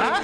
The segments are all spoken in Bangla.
হ্যাঁ?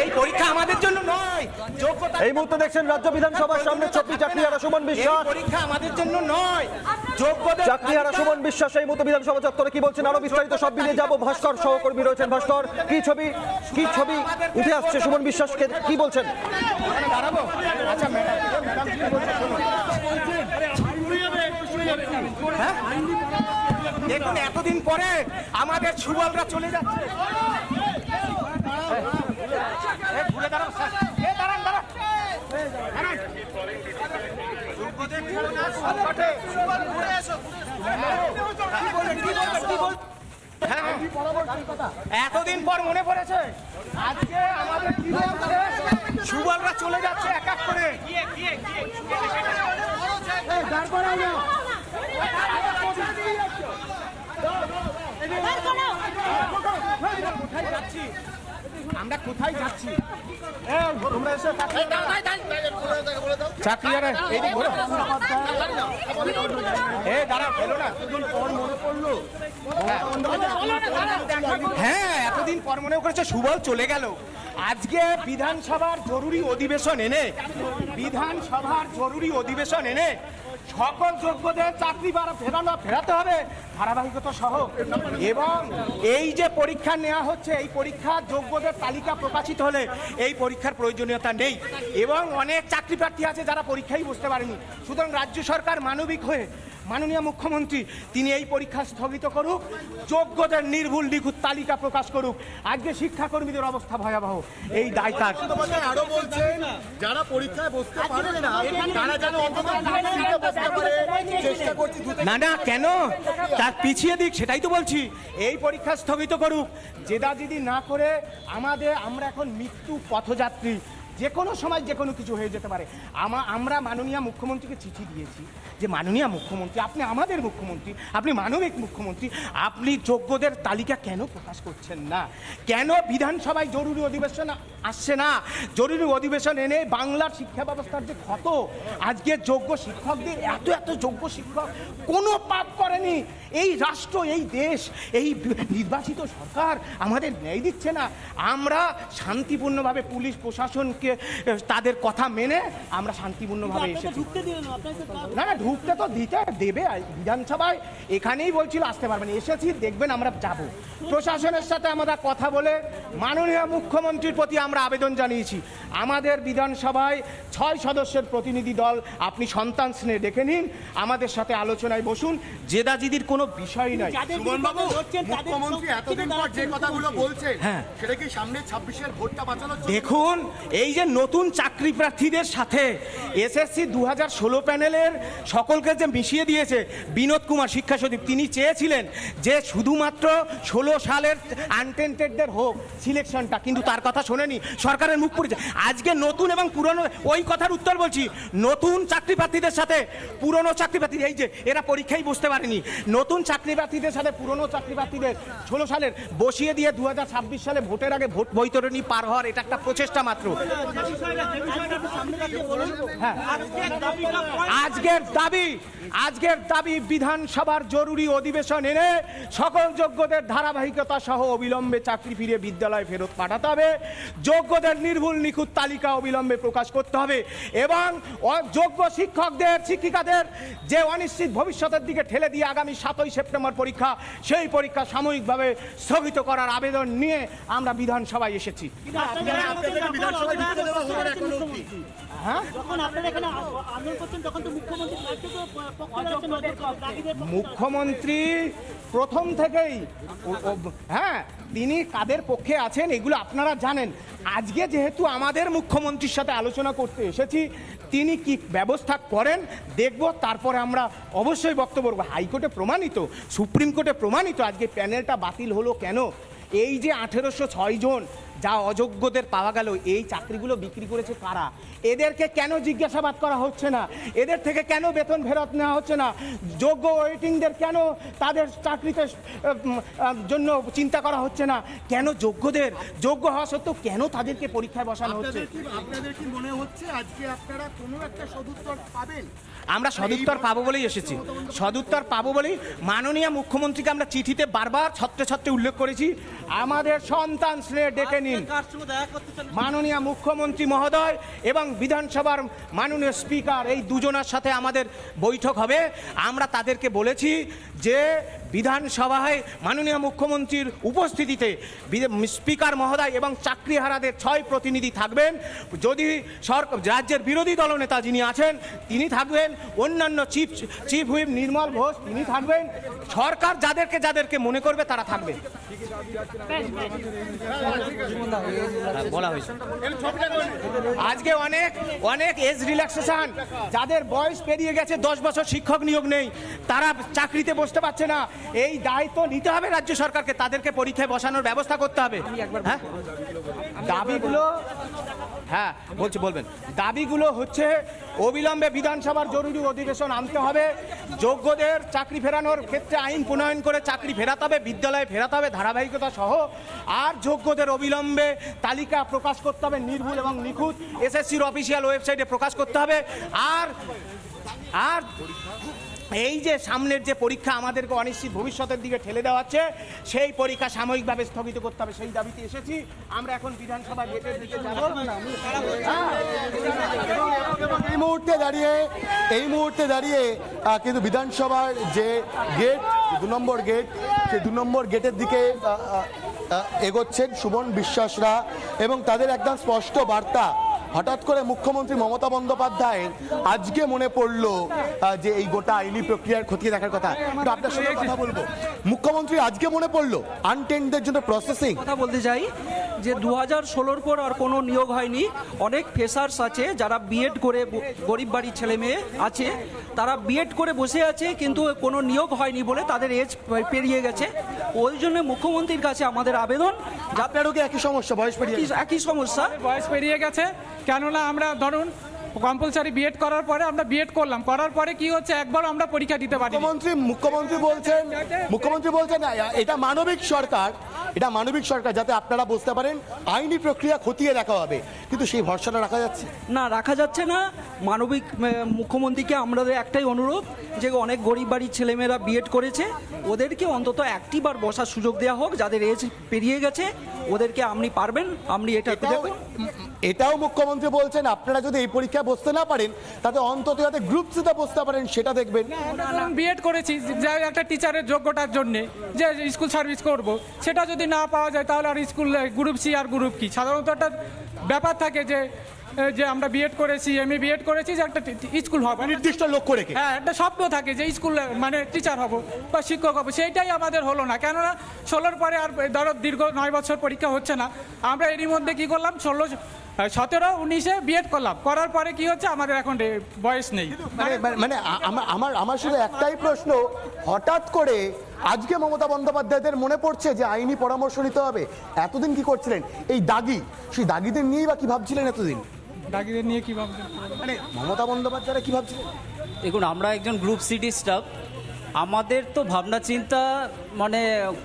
এই পরীক্ষা আমাদের জন্য নয় যোগ্যতা এই মুহূর্তে দেখছেন রাজ্য বিধানসভার সামনে চব্বিশ চাকরিহারা সুমন বিশ্বাস। পরীক্ষা আমাদের জন্য নয় যোগ্যদের চাকরিহারা সুমন বিশ্বাস এই মুহূর্তে বিধানসভা চত্বরে কি বলছেন? আরও বিস্তারিত সব মিলিয়ে যাব। ভাস্কর সহকর্মী রয়েছেন। ভাস্কর কি ছবি? কি ছবি উঠে আসছে সুমন বিশ্বাসকে? কি বলছেন? দাঁড়াবো। আচ্ছা ম্যাডাম ম্যাডাম কি বলছে শোনো। হ্যাঁ? দেখুন এতদিন পরে আমাদের সুবলরা চলে যাচ্ছে ঘুরে দাঁড়ান, দাঁড়ান। দাঁড়ান। হ্যাঁ, হ্যাঁ। এতদিন পর মনে পড়েছে আজকে আমাদের কি বলছে সুবলরা চলে যাচ্ছে এক এক করে আমরা কোথায় যাচ্ছি? এই, তোমরা এসে চাকরি আরে এইদিক ঘোরো। এ দাঁড়া ফেলো না। হ্যাঁ। এতদিন পর মনে করেছে সুবল চলে গেল। আজকে বিধানসভার জরুরি অধিবেশন এনে বিধানসভার জরুরি অধিবেশন এনে সকল যোগ্যদের চাকরি ফেরানো, ফেরাতে হবে ধারাবাহিকতা সহ। এবং এই যে পরীক্ষা নেওয়া হচ্ছে, এই পরীক্ষার যোগ্যদের তালিকা প্রকাশিত হলে এই পরীক্ষার প্রয়োজনীয়তা নেই। এবং অনেক চাকরি প্রার্থী আছে যারা পরীক্ষাই বসতে পারেনি। সুতরাং রাজ্য সরকার মানবিক হয়ে মাননীয় মুখ্যমন্ত্রী তিনি এই পরীক্ষা স্থগিত করুক যোগ্যদের নির্ভুল নিখুঁত তালিকা প্রকাশ করুক। আজকে শিক্ষাকর্মীদের অবস্থা ভয়াবহ। এই দায় তার আরও বলছেন যারা পরীক্ষায় বসতে পারবে না তারা যেন অন্তত দুটো সিটে বসতে পারে। চেষ্টা করছি না না কেন? তার পিছিয়ে দিক সেটাই তো বলছি। এই পরীক্ষা স্থগিত করুক। জেদাজিদি না করে আমাদের আমরা এখন মৃত্যু পথযাত্রী। যে কোনো সময় যে কোনো কিছু হয়ে যেতে পারে। আমা, আমরা মাননীয় মুখ্যমন্ত্রীকে চিঠি দিয়েছি যে, মাননীয় মুখ্যমন্ত্রী, আপনি আমাদের মুখ্যমন্ত্রী, আপনি মানবিক মুখ্যমন্ত্রী, আপনি যোগ্যদের তালিকা কেন প্রকাশ করছেন না? কেন বিধানসভায় জরুরি অধিবেশন আসছে না? জরুরি অধিবেশন এনে বাংলার শিক্ষা ব্যবস্থার যে ক্ষত, আজকে যোগ্য শিক্ষকদের, এত এত যোগ্য শিক্ষক কোনো পাপ করেনি। এই রাষ্ট্র, এই দেশ, এই নির্বাচিত সরকার আমাদের ন্যায় দিচ্ছে না। আমরা শান্তিপূর্ণভাবে পুলিশ প্রশাসনকে আহ, তাদের কথা মেনে আমরা শান্তিপূর্ণভাবে এসেছি। না না ঢুকতে তো দিতে দেবে বিধানসভায় এখানেই বলছিল আসতে পারবেন এসেছি দেখবেন আমরা যাব। প্রশাসনের সাথে আমরা কথা বলে মাননীয় মুখ্যমন্ত্রীর প্রতি আমরা আবেদন জানিয়েছি। আমাদের বিধানসভায় ছয় সদস্যের প্রতিনিধি দল আপনি সন্তান স্নেহে ডেকে নিন আমাদের সাথে আলোচনায় বসুন। জেদাজিদির কোনো বিষয় নয় সুমনবাবু মুখ্যমন্ত্রী এতদিন পর যে কথাগুলো বলছেন হ্যাঁ। সেটা কি সামনে ছাব্বিশের ভোটটা বাঁচানোর দেখুন এই যে নতুন চাকরি প্রার্থীদের সাথে এসএসসি দু হাজার ষোলো প্যানেলের সকলকে যে মিশিয়ে দিয়েছে, বিনোদ কুমার শিক্ষা সচিব, তিনি চেয়েছিলেন যে শুধুমাত্র ষোলো সালের আনটেন্টেডদের হোক সিলেকশনটা কিন্তু তার কথা শোনেনি, সরকারের মুখ পড়েছে আজকে নতুন এবং পুরনো, ওই কথার উত্তর বলছি, নতুন চাকরি প্রার্থীদের সাথে পুরনো চাকরি প্রার্থী, এই যে, এরা পরীক্ষাই বসতে পারেনি। নতুন চাকরি প্রার্থীদের সাথে পুরনো চাকরি প্রার্থীদের ষোলো সালের, বসিয়ে দিয়ে দু হাজার ছাব্বিশ সালে ভোটের আগে ভোট বৈতরণী পার হওয়ার, এটা একটা প্রচেষ্টা মাত্র। আজকের দাবি আজকের দাবি বিধানসভার জরুরি অধিবেশন এনে সকল যোগ্যদের ধারাবাহিকতা সহ অবিলম্বে চাকরি ফিরে বিদ্যালয়ে ফেরত পাঠাতে হবে। যোগ্যদের নির্ভুল নিখুঁত তালিকা অবিলম্বে প্রকাশ করতে হবে এবং অযোগ্য শিক্ষকদের, শিক্ষিকাদের যে অনিশ্চিত ভবিষ্যতের দিকে ঠেলে দিয়ে আগামী সাতই সেপ্টেম্বর পরীক্ষা, সেই পরীক্ষা সাময়িকভাবে স্থগিত করার আবেদন নিয়ে আমরা বিধানসভায় এসেছি। হ্যাঁ? যখন আপনারা এখানে আন্দোলন করছেন তখন তো মুখ্যমন্ত্রী প্রথম থেকেই হ্যাঁ তিনি কাদের পক্ষে আছেন এগুলো আপনারা জানেন। আজকে যেহেতু আমাদের মুখ্যমন্ত্রীর সাথে আলোচনা করতে এসেছি তিনি কি ব্যবস্থা করেন দেখব তারপরে আমরা অবশ্যই বক্তব্য। হাইকোর্টে প্রমাণিত সুপ্রিম কোর্টে প্রমাণিত আজকে প্যানেলটা বাতিল হলো কেন? এই যে আঠেরোশো ছয় জন যা অযোগ্যদের পাওয়া গেল এই চাকরিগুলো বিক্রি করেছে কারা? এদেরকে কেন জিজ্ঞাসাবাদ করা হচ্ছে না? এদের থেকে কেন বেতন ফেরত নেওয়া হচ্ছে না? যোগ্য ওয়েটিংদের কেন তাদের চাকরিতে জন্য চিন্তা করা হচ্ছে না? কেন যোগ্যদের? যোগ্য হওয়া সত্ত্বেও কেন তাদেরকে পরীক্ষায় বসানো হচ্ছে? আপনাদের কি মনে হচ্ছে আজকে আপনারা কোনো একটা সদুত্তর পাবেন? আমরা সদুত্তর পাবো বলেই এসেছি। সদুত্তর পাবো বলেই মাননীয় মুখ্যমন্ত্রীকে আমরা চিঠিতে বারবার ছত্রে ছত্রে উল্লেখ করেছি। আমাদের সন্তান স্নেহ ডেকে নিন মাননীয় মুখ্যমন্ত্রী মহোদয় এবং বিধানসভার মাননীয় স্পিকার এই দুজনার সাথে আমাদের বৈঠক হবে। আমরা তাদেরকে বলেছি যে বিধানসভায় মাননীয় মুখ্যমন্ত্রীর উপস্থিতিতে স্পিকার মহোদয় এবং চাকরিহারাদের ছয় প্রতিনিধি থাকবেন। যদি সরকার রাজ্যের বিরোধী দলনেতা যিনি আছেন, তিনি থাকবেন। অন্যান্য chief chief whip Nirmal Ghosh, তিনি থাকবেন। সরকার যাদেরকে যাদেরকে মনে করবে তারা থাকবে। আজকে অনেক অনেক এজ রিল্যাক্সেশন যাদের বয়স পেরিয়ে গেছে, দশ বছর শিক্ষক নিয়োগ নেই, তারা চাকরিতে বসতে পারছে না। এই দায়িত্ব নিতে হবে রাজ্য সরকারকে তাদেরকে পরীক্ষায় বসানোর ব্যবস্থা করতে হবে। হ্যাঁ? দাবিগুলো হ্যাঁ বলছি বলবেন। দাবিগুলো হচ্ছে অবিলম্বে বিধানসভার জরুরি অধিবেশন আনতে হবে। যোগ্যদের চাকরি ফেরানোর ক্ষেত্রে আইন প্রণয়ন করে চাকরি ফেরাতে হবে বিদ্যালয়ে ফেরাতে হবে ধারাবাহিকতা সহ। আর যোগ্যদের অবিলম্বে তালিকা প্রকাশ করতে হবে নির্ভুল এবং নিখুঁত। এসএসসির অফিসিয়াল ওয়েবসাইটে প্রকাশ করতে হবে। আর আর এই যে সামনের যে পরীক্ষা আমাদেরকে অনিশ্চিত ভবিষ্যতের দিকে ঠেলে দেওয়া হচ্ছে, সেই পরীক্ষা সাময়িকভাবে স্থগিত করতে হবে। সেই দাবিতে এসেছি। আমরা এখন বিধানসভা গেটের দিকে এই মুহূর্তে দাঁড়িয়ে, এই মুহূর্তে দাঁড়িয়ে কিন্তু বিধানসভার যে গেট, দু নম্বর গেট, সেই দু নম্বর গেটের দিকে এগোচ্ছেন সুমন বিশ্বাসরা এবং তাদের একদম স্পষ্ট বার্তা হঠাৎ করে মুখ্যমন্ত্রী মমতা বন্দ্যোপাধ্যায় আজকে মনে পড়ল যে এই গোটা আইনি প্রক্রিয়ার খতিয়ে দেখার কথা। কিন্তু আপনার সঙ্গে কথা বলব। মুখ্যমন্ত্রী আজকে মনে পড়ল আনটেন্ডদের জন্য প্রসেসিং কথা বলতে চাই যে দু হাজার ষোলোর পর আর কোনো নিয়োগ হয়নি। অনেক ফেসার্স আছে যারা বিএড করে গরিব বাড়ির ছেলে মেয়ে আছে। তারা বিএড করে বসে আছে কিন্তু কোনো নিয়োগ হয়নি বলে তাদের এজ পেরিয়ে গেছে। ওই জন্য মুখ্যমন্ত্রীর কাছে আমাদের আবেদন। যাতে আপনারও কি একই সমস্যা? বয়স পেরিয়ে একই সমস্যা। বয়স পেরিয়ে গেছে। কেননা আমরা ধরুন কম্পালসারি বিএড করার পরে আমরা বিএড করলাম। করার পরে কি হচ্ছে? একবার আমরা পরীক্ষা দিতে পারি মুখ্যমন্ত্রী মুখ্যমন্ত্রী বলছেন মুখ্যমন্ত্রী বলছেন "এ- এটা মানবিক সরকার এটা মানবিক সরকার যাতে আপনারা বুঝতে পারেন আইনি প্রক্রিয়া খতিয়ে দেখা হবে। কিন্তু সেই ভরসাটা রাখা যাচ্ছে। না রাখা যাচ্ছে না। মানবিক মুখ্যমন্ত্রীকে আমাদের একটাই অনুরোধ যে অনেক গরিব বাড়ির ছেলেমেয়েরা বিএড করেছে ওদেরকে অন্তত একটি বার বসার সুযোগ দেওয়া হোক যাদের এজ পেরিয়ে গেছে ওদেরকে আপনি পারবেন আপনি এটা এটাও মুখ্যমন্ত্রী বলছেন, আপনারা যদি এই পরীক্ষা বসতে না পারেন, তাতে অন্তত যাতে গ্রুপ সিতে বসতে পারেন, সেটা দেখবেন। বিএড করেছি, যে একটা টিচারের যোগ্যতার জন্যে, যে স্কুল সার্ভিস করব, সেটা যদি না পাওয়া যায়, তাহলে আর স্কুল গ্রুপ সি আর গ্রুপ কি সাধারণত একটা ব্যাপার থাকে যে যে আমরা বিএড করেছি এমএ বিএড করেছি যে একটা স্কুল হবে। নির্দিষ্ট লক্ষ্য রেখে। হ্যাঁ একটা স্বপ্ন থাকে যে স্কুল মানে টিচার হব বা শিক্ষক হব সেইটাই আমাদের হলো না। কেননা ষোলোর পরে আর ধরো দীর্ঘ নয় বছর পরীক্ষা হচ্ছে না। আমরা এরই মধ্যে কি করলাম ষোলো সতেরো উনিশে বিএড করলাম। করার পরে কি হচ্ছে আমাদের এখন বয়স নেই। মানে মানে- মানে আমার আমার শুধু একটাই প্রশ্ন হঠাৎ করে আজকে মমতা বন্দ্যোপাধ্যায়দের মনে পড়ছে যে আইনি পরামর্শ নিতে হবে? এতদিন কি করছিলেন? এই দাগি সেই দাগিদের নিয়েই বা কি ভাবছিলেন এতদিন? ডাকিদের নিয়ে কি ভাবছেন? মানে মমতা বন্দ্যোপাধ্যায়রা কি ভাবছিলেন দেখুন আমরা একজন গ্রুপ সিটি স্টাফ। আমাদের তো ভাবনা চিন্তা মানে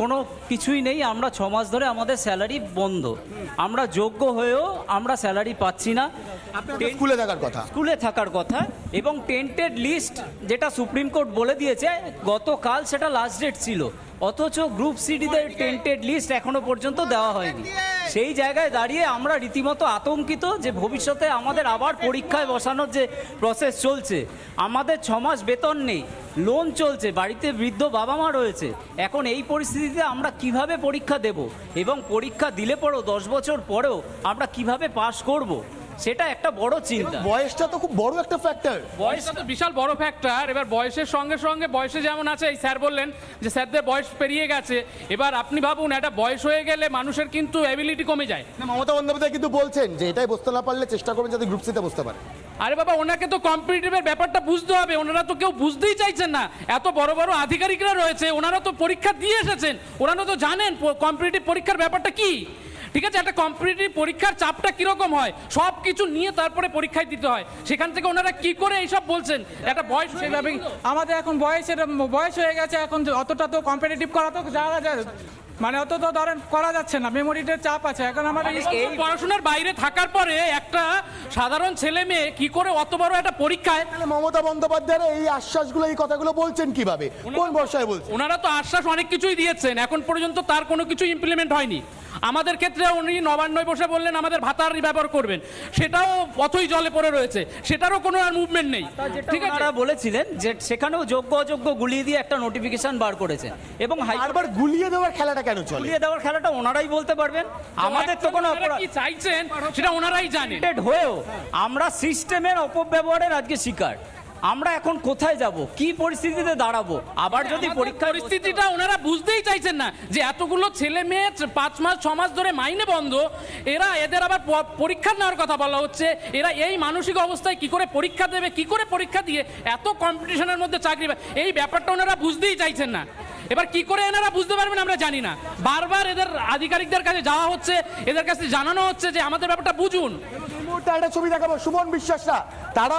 কোনো কিছুই নেই। আমরা ছ মাস ধরে আমাদের স্যালারি বন্ধ। আমরা যোগ্য হয়েও আমরা স্যালারি পাচ্ছি না। স্কুলে থাকার কথা। স্কুলে থাকার কথা। এবং টেন্টেড লিস্ট যেটা সুপ্রিম কোর্ট বলে দিয়েছে গতকাল সেটা লাস্ট ডেট ছিল। অথচ গ্রুপ সিটিতে টেন্টেড লিস্ট এখনও পর্যন্ত দেওয়া হয়নি। সেই জায়গায় দাঁড়িয়ে আমরা রীতিমতো আতঙ্কিত যে ভবিষ্যতে আমাদের আবার পরীক্ষায় বসানোর যে প্রসেস চলছে আমাদের ছ মাস বেতন নেই লোন চলছে বাড়িতে বৃদ্ধ বাবা মা রয়েছে এখন এই পরিস্থিতিতে আমরা কীভাবে পরীক্ষা দেব এবং পরীক্ষা দিলে পরেও দশ বছর পরেও আমরা কীভাবে পাশ করব? সেটা একটা বড় চিন্তা। বয়সটা তো খুব বড় একটা ফ্যাক্টর বয়সটা তো বিশাল বড় ফ্যাক্টর এবার বয়সের সঙ্গে সঙ্গে বয়সে যেমন আছে এই স্যার বললেন যে স্যারদের বয়স পেরিয়ে গেছে। এবার আপনি ভাবুন একটা বয়স হয়ে গেলে মানুষের কিন্তু অ্যাবিলিটি কমে যায়। না মমতা বন্দ্যোপাধ্যায় কিন্তু বলছেন যে এটাই বসতে না পারলে চেষ্টা করবেন যাতে গ্রুপ সিতে বসতে পারে। আরে বাবা ওনাকে তো কম্পিটিটিভের ব্যাপারটা বুঝতে হবে। ওনারা তো কেউ বুঝতেই চাইছেন না। এত বড় বড় আধিকারিকরা রয়েছে ওনারা তো পরীক্ষা দিয়ে এসেছেন। ওনারা তো জানেন কম্পিটিটিভ পরীক্ষার ব্যাপারটা কি। ঠিক আছে একটা কম্পিটিটিভ পরীক্ষার চাপটা কীরকম হয়? সব কিছু নিয়ে তারপরে পরীক্ষায় দিতে হয়। সেখান থেকে ওনারা কি করে এইসব বলছেন? একটা বয়স সেভাবে আমাদের এখন বয়সের বয়স হয়ে গেছে এখন অতটা তো কম্পিটিটিভ করা তো যাওয়া যায় মানে অত তো ধরেন করা যাচ্ছে না মেমোরিটার চাপ আছে। এখন আমাদের এই পড়াশোনার বাইরে থাকার পরে একটা সাধারণ ছেলে মেয়ে কি করে অত বড় একটা পরীক্ষায় মমতা বন্দ্যোপাধ্যায়ের এই আশ্বাসগুলো এই কথাগুলো বলছেন কীভাবে? কোন বর্ষায় বলছেন? ওনারা তো আশ্বাস অনেক কিছুই দিয়েছেন। এখন পর্যন্ত তার কোনো কিছু ইমপ্লিমেন্ট হয়নি। আমাদের ক্ষেত্রে উনি নবান্নয় বসে বললেন আমাদের ভাতার ব্যবহার করবেন। সেটাও পথই জলে পড়ে রয়েছে। সেটারও কোনো আর মুভমেন্ট নেই। ঠিক আছে? বলেছিলেন যে সেখানেও যোগ্য অযোগ্য গুলিয়ে দিয়ে একটা নোটিফিকেশন বার করেছে। এবং হাই বারবার গুলিয়ে দেওয়ার খেলাটা কেন চলে? গুলিয়ে দেওয়ার খেলাটা ওনারাই বলতে পারবেন। আমাদের তো কোনো অপরাধ কি চাইছেন সেটা ওনারাই জানেন। হয়েও আমরা সিস্টেমের অপব্যবহারের আজকে শিকার। আমরা এখন কোথায় যাব? কি পরিস্থিতিতে দাঁড়াবো? আবার যদি পরীক্ষা পরিস্থিতিটা ওনারা বুঝতেই চাইছেন না যে এতগুলো ছেলে মেয়ে পাঁচ মাস ছ মাস ধরে মাইনে বন্ধ এরা এদের আবার পরীক্ষা নেওয়ার কথা বলা হচ্ছে এরা এই মানসিক অবস্থায় কি করে পরীক্ষা দেবে কি করে পরীক্ষা দিয়ে এত কম্পিটিশনের মধ্যে চাকরি এই ব্যাপারটা ওনারা বুঝতেই চাইছেন না। এবার কি করে এনারা বুঝতে পারবেন আমরা জানি না। বারবার এদের আধিকারিকদের কাছে যাওয়া হচ্ছে এদের কাছে জানানো হচ্ছে যে আমাদের ব্যাপারটা বুঝুন। মুহূর্তে একটা ছবি দেখাবো সুমন বিশ্বাসরা। তারা